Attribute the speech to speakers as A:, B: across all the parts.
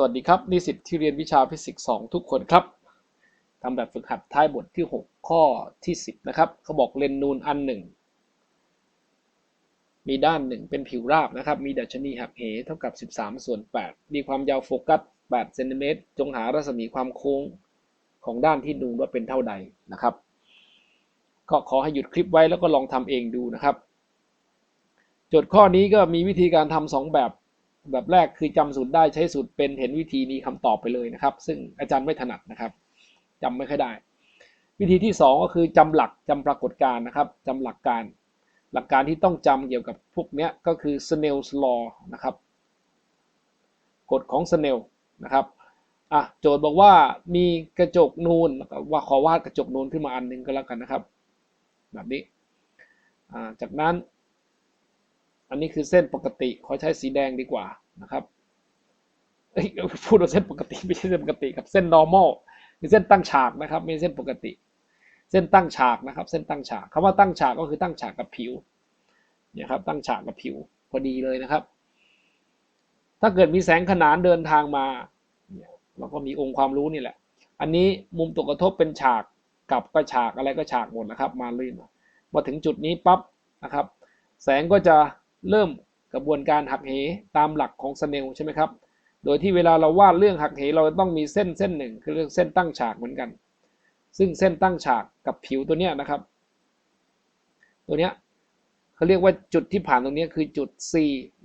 A: สวัสดีครับนิสิตที่เรียนวิชาฟิสิกส์2ทุกคนครับทำแบบฝึกหัดท้ายบทที่ 6 ข้อที่ 10 นะครับเขาบอกเลนนูนอันหนึ่งมีด้านหนึ่งเป็นผิวราบนะครับ มีดัชนีหักเหเท่ากับ 13 ส่วน 8 มีความยาวโฟกัส 8 เซนติเมตร จงหารัศมีความโค้งของด้านที่นูนว่าเป็นเท่าใดนะครับ ก็ขอให้หยุดคลิปไว้แล้วก็ลองทำเองดูนะครับ โจทย์ข้อนี้ก็มีวิธีการทำสองแบบ แบบแรกคือจำสูตรได้ใช้สูตรเป็นเห็นวิธีนี้คำตอบไปเลยนะครับ ซึ่งอาจารย์ไม่ถนัดนะครับจำไม่ค่อยได้ วิธีที่ 2 ก็คือจำหลักจำปรากฏการณ์นะครับจำหลักการ หลักการที่ต้องจำเกี่ยวกับพวกนี้ก็คือ Snell's law นะครับกฎของ Snell นะครับอะโจทย์บอกว่ามีกระจกนูนว่าขอวาดกระจกนูนขึ้นมาอันหนึ่งก็แล้วกันนะครับ แบบนี้จากนั้น อันนี้คือเส้นปกติขอใช้สีแดงดีกว่านะครับพูดว่าเส้นปกติไม่ใช่เส้นปกติกับเส้น normal คือเส้นตั้งฉากนะครับไม่ใช่เส้นปกติ เส้นตั้งฉากนะครับ เส้นตั้งฉากคำว่าตั้งฉากก็คือตั้งฉากกับผิวเนี่ยครับตั้งฉากกับผิวพอดีเลยนะครับ ถ้าเกิดมีแสงขนานเดินทางมาเนี่ยเราก็มีองค์ความรู้นี่แหละ อันนี้มุมตกกระทบเป็นฉากกับก็ฉากอะไรก็ฉากหมดนะครับ มาลื่นมาถึงจุดนี้ปั๊บนะครับ แสงก็จะ เริ่มกระบวนการหักเหตามหลักของสเนลใช่ไหมครับ โดยที่เวลาเราวาดเรื่องหักเหเราต้องมีเส้นเส้นหนึ่งคือเรื่องเส้นตั้งฉากเหมือนกัน ซึ่งเส้นตั้งฉากกับผิวตัวเนี้ยนะครับ ตัวเนี้ยเขาเรียกว่าจุดที่ผ่านตรงนี้คือจุด C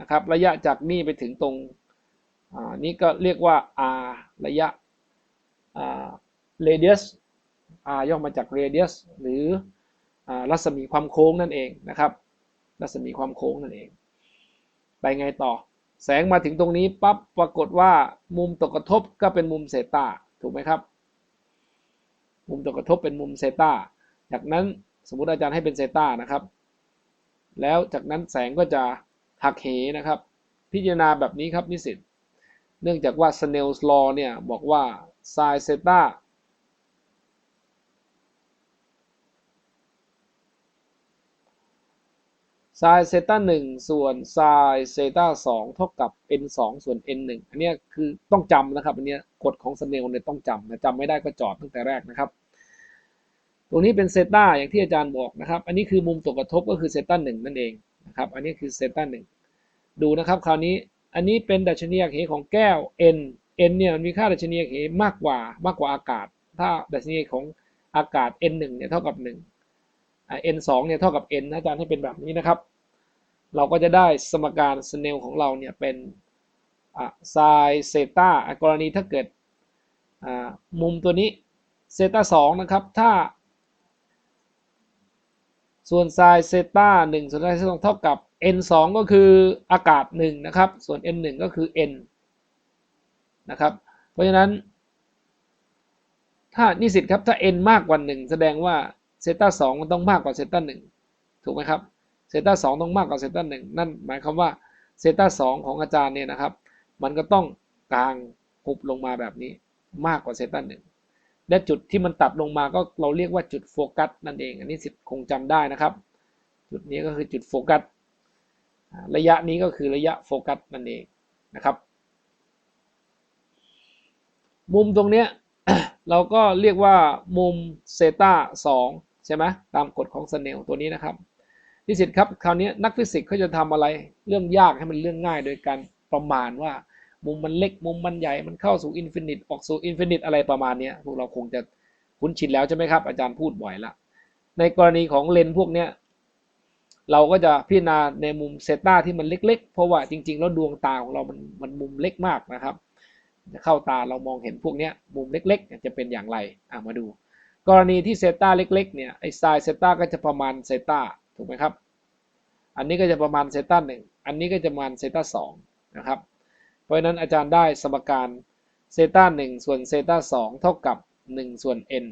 A: นะครับ ระยะจากนี่ไปถึงตรงนี้ก็เรียกว่า R ระยะ radius R ย่อมาจาก radius หรือรัศมีความโค้งนั่นเองนะครับ รัศมีความโค้งนั่นเอง ไปไงต่อ แสงมาถึงตรงนี้ปั๊บปรากฏว่ามุมตกกระทบก็เป็นมุมเซตาถูกไหมครับ มุมตกกระทบเป็นมุมเซตาจากนั้นสมมติอาจารย์ให้เป็นเซตานะครับ แล้วจากนั้นแสงก็จะหักเหนะครับ พิจารณาแบบนี้ครับนิสิต เนื่องจากว่า Snell's law เนี่ยบอกว่า sin เซตา ไซน์เซต้าหนึ่งส่วนไซน์เซต้าสองเท่ากับ n สองส่วน n หนึ่งอันนี้คือต้องจำนะครับ อันนี้กฎของสเนลเนี่ยต้องจำนะจำไม่ได้ก็จอดตั้งแต่แรกนะครับ ตรงนี้เป็นเซต้าอย่างที่อาจารย์บอกนะครับ อันนี้คือมุมตกกระทบก็คือเซต้าหนึ่งนั่นเองนะครับ อันนี้คือเซต้าหนึ่งดูนะครับ คราวนี้อันนี้เป็นดัชนีอักเหของแก้ว n n เนี่ยมันมีค่าดัชนีอักเหมากกว่ามากกว่าอากาศ ถ้าดัชนีของอากาศ n 1เนี่ยเท่ากับ 1 n 2เนี่ยเท่ากับ n อาจารย์ให้เป็นแบบนี้นะครับ เราก็จะได้สมการสเนลของเราเนี่ยเป็นไซเซตากรณีถ้าเกิดมุมตัวนี้เซตา2นะครับถ้า ส่วนไซเซตา1ส่วนไซเซตา2เท่ากับ n 2ก็คืออากาศ1นะครับ ส่วน n 1ก็คือ n นะครับ เพราะฉะนั้น ถ้านิสิตครับถ้า n มากกว่า 1 แสดงว่า เซต้าสองมันต้องมากกว่าเซต้าหนึ่งถูกไหมครับเซต้าสองต้องมากกว่าเซต้าหนึ่งนั่นหมายความว่าเซต้าสองของอาจารย์เนี่ยนะครับ มันก็ต้องกลางหุบลงมาแบบนี้มากกว่าเซต้าหนึ่งและจุดที่มันตัดลงมาก็เราเรียกว่าจุดโฟกัสนั่นเอง อันนี้สิคงจำได้นะครับ จุดนี้ก็คือจุดโฟกัสระยะนี้ก็คือระยะโฟกัสนั่นเองนะครับ มุมตรงเนี้ยเราก็เรียกว่ามุมเซต้าสอง ใช่ไหมตามกฎของสเนลตัวนี้นะครับนิสิตครับคราวนี้นักฟิสิกส์เขาจะทำอะไรเรื่องยากให้มันเรื่องง่าย โดยการประมาณว่ามุมมันเล็กมุมมันใหญ่มันเข้าสู่อินฟินิตออกสู่อินฟินิตอะไรประมาณนี้พวกเราคงจะคุ้นชินแล้วใช่ไหมครับ อาจารย์พูดบ่อยละในกรณีของเลนพวกเนี้ยเราก็จะพิจารณาในมุมเซตาที่มันเล็ก ๆ เพราะว่าจริง ๆ แล้วดวงตาของเรามันมันมุมเล็กมากนะครับจะเข้าตาเรามองเห็นพวกนี้มุมเล็ก ๆ จะเป็นอย่างไรอะมาดู กรณีที่เซต้าเล็กๆเนี่ยไอไซน์เซต้าก็จะประมาณเซต้าถูกไหมครับ อันนี้ก็จะประมาณเซต้าหนึ่งอันนี้ก็จะประมาณเซต้าสองนะครับ เพราะฉะนั้นอาจารย์ได้สมการเซต้าหนึ่งส่วนเซต้าสองเท่ากับ 1 ส่วน n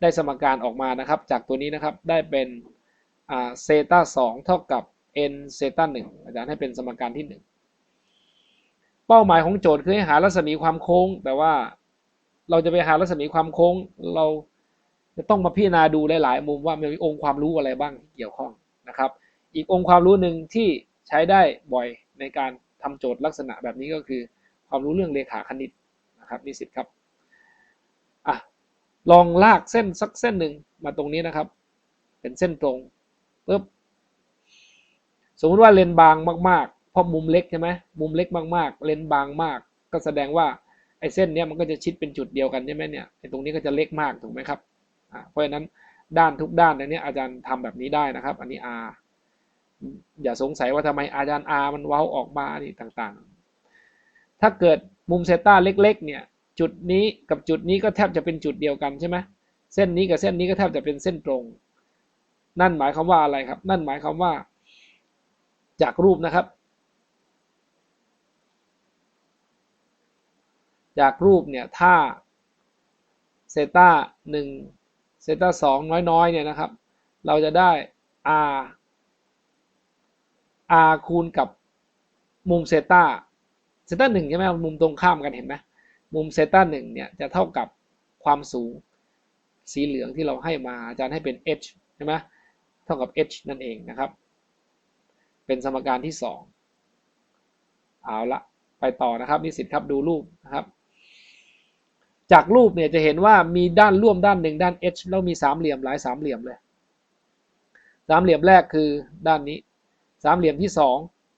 A: ได้สมการออกมานะครับ จากตัวนี้นะครับได้เป็นเซต้าสองเท่ากับ n เซต้าหนึ่งอาจารย์ให้เป็นสมการที่ 1 เป้าหมายของโจทย์คือให้หารัศมีความโค้ง แต่ว่า เราจะไปหารัศมีความโค้ง เราจะต้องมาพิจารณาดูหลาย ๆ มุมว่ามีองค์ความรู้อะไรบ้างเกี่ยวข้องนะครับ อีกองค์ความรู้หนึ่งที่ใช้ได้บ่อยในการทำโจทย์ลักษณะแบบนี้ก็คือ ความรู้เรื่องเลขาคณิตนะครับนิสิตครับอะลองลากเส้นสักเส้นหนึ่งมาตรงนี้นะครับ เป็นเส้นตรงปุ๊บสมมติว่าเลนบางมากๆเพราะมุมเล็กใช่ไหมมุมเล็กมากๆ เลนบางมาก ก็แสดงว่า ไอ้เส้นเนี้ยมันก็จะชิดเป็นจุดเดียวกันใช่ไหมเนี่ยไอ้ตรงนี้ก็จะเล็กมากถูกไหมครับอ่าเพราะฉะนั้นด้านทุกด้านในนี้อาจารย์ทำแบบนี้ได้นะครับ อันนี้ R อย่าสงสัยว่าทำไมอาจารย์ R มันเว้าออกมานี่ต่างๆ ถ้าเกิดมุมเซต้าเล็กๆเนี่ยจุดนี้กับจุดนี้ก็แทบจะเป็นจุดเดียวกันใช่ไหมเส้นนี้กับเส้นนี้ก็แทบจะเป็นเส้นตรง นั่นหมายความว่าอะไรครับ นั่นหมายความว่า จากรูปนะครับ จากรูปเนี่ยถ้าเซต้าหนึ่งเซต้าสองน้อยๆเนี่ยนะครับ เราจะได้ r r คูณกับมุมเซต้าเซต้าหนึ่งใช่ไหมมุมตรงข้ามกันเห็นไหมมุมเซต้าหนึ่งเนี่ยจะเท่ากับความสูงสีเหลืองที่เราให้มาอาจารย์ให้เป็น h ใช่ไหมเท่ากับ h นั่นเองนะครับ เป็นสมการที่ 2 เอาละไปต่อนะครับนิสิตครับดูรูปนะครับ จากรูปเนี่ยจะเห็นว่ามีด้านร่วมด้านหนึ่งด้าน h แล้วมีสามเหลี่ยมหลายสามเหลี่ยมเลย สามเหลี่ยมแรกคือด้านนี้ สามเหลี่ยมที่สอง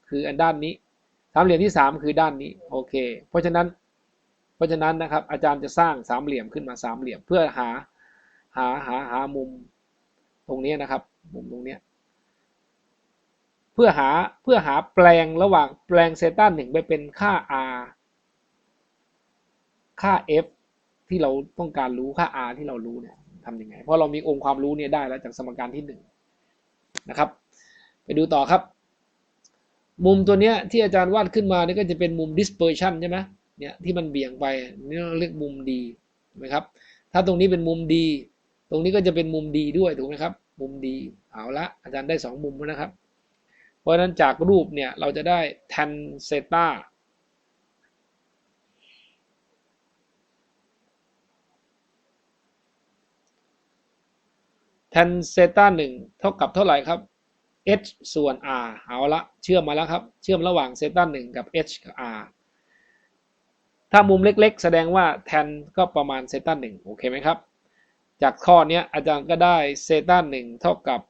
A: คืออันด้านนี้ สามเหลี่ยมที่สามคือด้านนี้โอเค เพราะฉะนั้น เพราะฉะนั้นนะครับอาจารย์จะสร้างสามเหลี่ยมขึ้นมาสามเหลี่ยมเพื่อหาหาหาหามุมตรงนี้นะครับมุมตรงนี้เพื่อหาเพื่อหาแปลงระหว่างแปลงเซต้าหนึ่งไปเป็นค่า r ค่า f ที่เราต้องการรู้ค่า r ที่เรารู้เนี่ยทำยังไง เพราะเรามีองค์ความรู้เนี่ยได้แล้วจากสมการที่หนึ่งนะครับ ไปดูต่อครับ มุมตัวเนี้ยที่อาจารย์วาดขึ้นมานี่ก็จะเป็นมุม dispersion ใช่ไหมเนี่ยที่มันเบี่ยงไปนี่เราเรียกมุมดีไหมครับ ถ้าตรงนี้เป็นมุมดี ตรงนี้ก็จะเป็นมุมดีด้วยถูกไหมครับ มุมดีเอาละอาจารย์ได้สองมุมแล้วนะครับ เพราะฉะนั้นจากรูปเนี่ยเราจะได้ tan theta แทนเซต้าหนึ่งเท่ากับเท่าไหร่ครับ h ส่วน r เอาละเชื่อมมาแล้วครับ เชื่อมระหว่างเซต้าหนึ่งกับ h กับ r ถ้ามุมเล็กๆ แสดงว่าแทนก็ประมาณเซต้าหนึ่งโอเคไหมครับ จากข้อนี้อาจารย์ก็ได้เซต้าหนึ่งเท่ากับ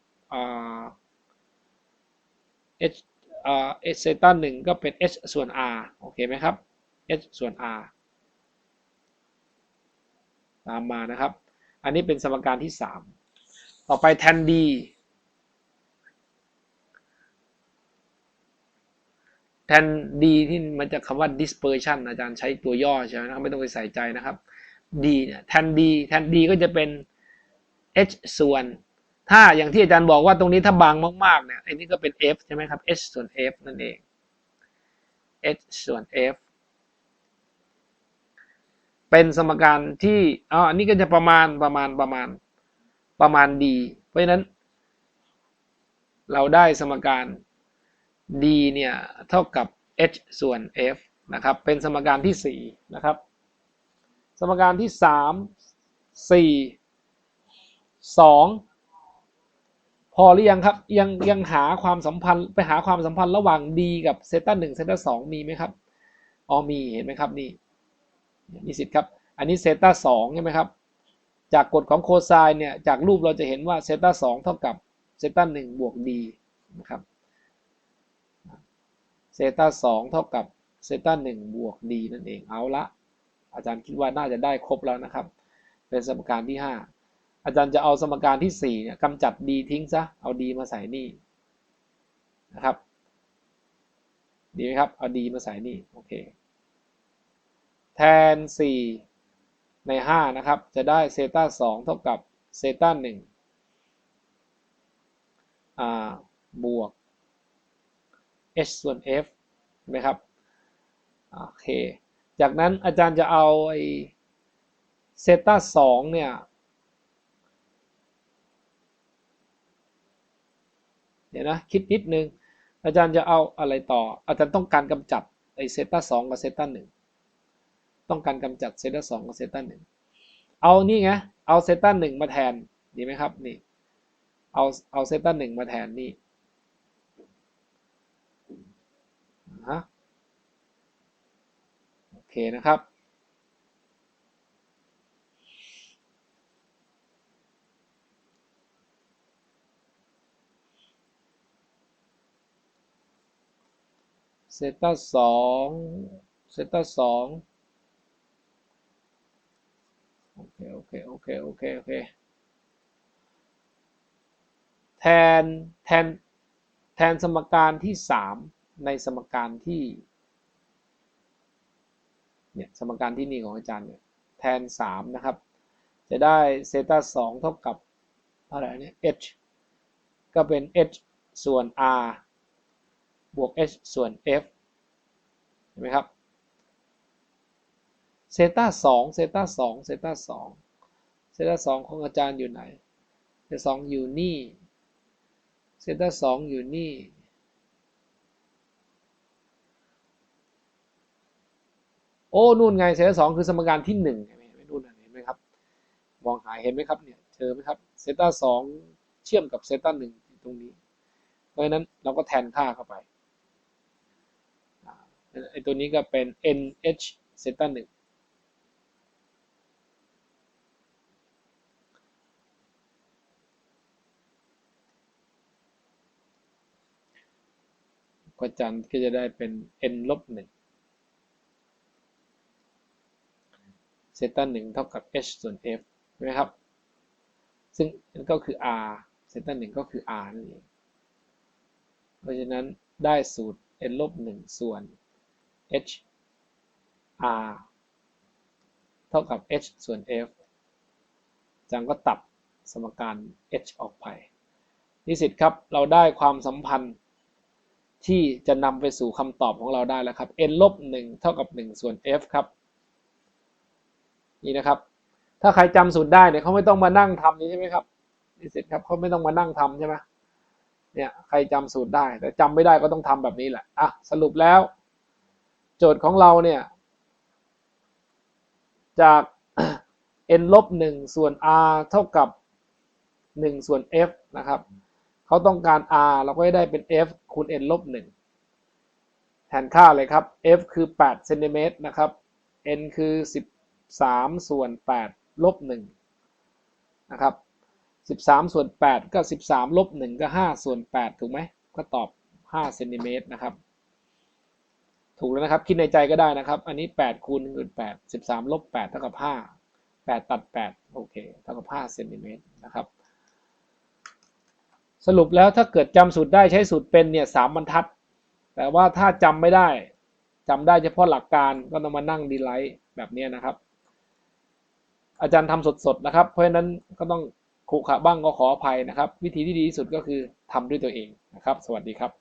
A: h เซต้าหนึ่งก็เป็น h ส่วน r โอเคไหมครับ h ส่วน r ตามมานะครับ อันนี้เป็นสมการที่ 3 ต่อไปแทน d แทน d ที่มันจะคำว่า dispersion อาจารย์ใช้ตัวย่อใช่ไหมนะครับไม่ต้องไปใส่ใจนะครับ d เนี่ยแทน d แทน d ก็จะเป็น h ส่วน ถ้าอย่างที่อาจารย์บอกว่าตรงนี้ถ้าบางมากๆเนี่ยอันนี้ก็เป็น f ใช่ไหมครับ h ส่วน f นั่นเอง h ส่วน f เป็นสมการที่อ๋ออันนี้ก็จะประมาณประมาณประมาณ ประมาณ d เพราะฉะนั้น เราได้สมการ d เนี่ยเท่ากับ h ส่วน f นะครับ เป็นสมการที่ 4 นะครับ สมการที่ 3 4 2 พอหรือยังครับ ยังยังหาความสัมพันธ์ไปหาความสัมพันธ์ระหว่าง d กับเซต้าหนึ่งเซต้าสองมีไหมครับอ๋อมีเห็นไหมครับนี่นี่สิทธิ์ครับ อันนี้เซต้าสองใช่ไหมครับ จากกฎของโคไซน์เนี่ยจากรูปเราจะเห็นว่าเซต้าสองเท่ากับเซต้าหนึ่งบวกดีนะครับเซต้าสองเท่ากับเซต้าหนึ่งบวกดีนั่นเองเอาละ อาจารย์คิดว่าน่าจะได้ครบแล้วนะครับ เป็นสมการที่ 5 อาจารย์จะเอาสมการที่4เนี่ยกำจัดดีทิ้งซะเอาดีมาใส่นี่นะครับดีไหมครับ เอาดีมาใส่นี่โอเคแทน4 ใน 5 นะครับ จะได้เซต้า2เท่ากับเซต้า1อ่าบวก h ส่วน f เห็นไหมครับ โอเค จากนั้นอาจารย์จะเอาไอเซต้า2เนี่ยเดี๋ยวนะคิดนิดนึง อาจารย์จะเอาอะไรต่อ อาจารย์ต้องการกำจัดไอเซต้า2กับเซต้า1 ต้องการกำจัดเซตาสองกับเซตาหนึ่งเอานี่ไงเอาเซตาหนึ่งมาแทนดีไหมครับนี่เอาเอาเซตาหนึ่งมาแทนนี่ฮะโอเคนะครับเซต้าสองเซต้าสอง โอเคโอเคโอเคโอเคโอเคแทนแทนแทนสมการที่สามในสมการที่เนี่ยสมการที่นี่ของอาจารย์เนี่ยแทนสามนะครับ จะได้เซต้าสองเท่ากับเท่าไหร่เนี่ย h ก็เป็น h ส่วน r บวก h ส่วน f เห็นไหมครับ เซต้าสองเซต้าสองเซต้าสองเซต้าสองของอาจารย์อยู่ไหนเซต้าสองอยู่นี่เซต้าสองอยู่นี่โอ้นู่นไงเซต้าสองคือสมการที่หนึ่งเห็นไหมนู่นเห็นไหมครับมองหาเห็นไหมครับเนี่ยเจอไหมครับเซต้าสองเชื่อมกับเซต้าหนึ่งตรงนี้เพราะฉะนั้นเราก็แทนค่าเข้าไปไอตัวนี้ก็เป็น nh เซต้าหนึ่ง ก็จันท์ก็จะได้เป็น n ลบหนึ่งเซต้าหนึ่งเท่ากับ h ส่วน f ใช่ไหมครับ ซึ่งนั่นก็คือ r เซต้าหนึ่งก็คือ r นั่นเอง เพราะฉะนั้นได้สูตร n ลบหนึ่งส่วน h r เท่ากับ h ส่วน f จังก็ตัดสมการ h ออกไปนิสิตครับ เราได้ความสัมพันธ์ ที่จะนำไปสู่คำตอบของเราได้แล้วครับ n ลบ1เท่ากับ 1 ส่วน f ครับ นี่นะครับ ถ้าใครจำสูตรได้เนี่ยเขาไม่ต้องมานั่งทำนี้ใช่ไหมครับนิสิตครับเขาไม่ต้องมานั่งทำใช่ไหมเนี่ยใครจำสูตรได้ แต่จำไม่ได้ก็ต้องทำแบบนี้แหละอะสรุปแล้ว โจทย์ของเราเนี่ย จาก n ลบ1ส่วน r เท่ากับ 1 ส่วน f นะครับ เขาต้องการ r เราก็ได้เป็น f คูณ n ลบ1แทนค่าเลยครับ f คือ8เซนติเมตรนะครับ n คือ 13 ส่วน 8 ลบ1นะครับ 13 ส่วน 8 ก็ 13 ลบ 1 ก็ 5 ส่วน 8 ถูกไหม ก็ตอบ 5 เซนติเมตรนะครับ ถูกแล้วนะครับ คิดในใจก็ได้นะครับ อันนี้ 8 คูณ1คูณ8 13 ลบ 8 เท่ากับ 5 8 ตัด 8 โอเค เท่ากับ 5 เซนติเมตรนะครับ สรุปแล้วถ้าเกิดจำสูตรได้ใช้สูตรเป็นเนี่ยสามบรรทัด แต่ว่าถ้าจำไม่ได้จำได้เฉพาะหลักการก็ต้องมานั่งดีไลท์แบบนี้นะครับ อาจารย์ทำสดๆนะครับ เพราะฉะนั้นก็ต้องขรุขระบ้างก็ขออภัยนะครับ วิธีที่ดีที่สุดก็คือทำด้วยตัวเองนะครับ สวัสดีครับ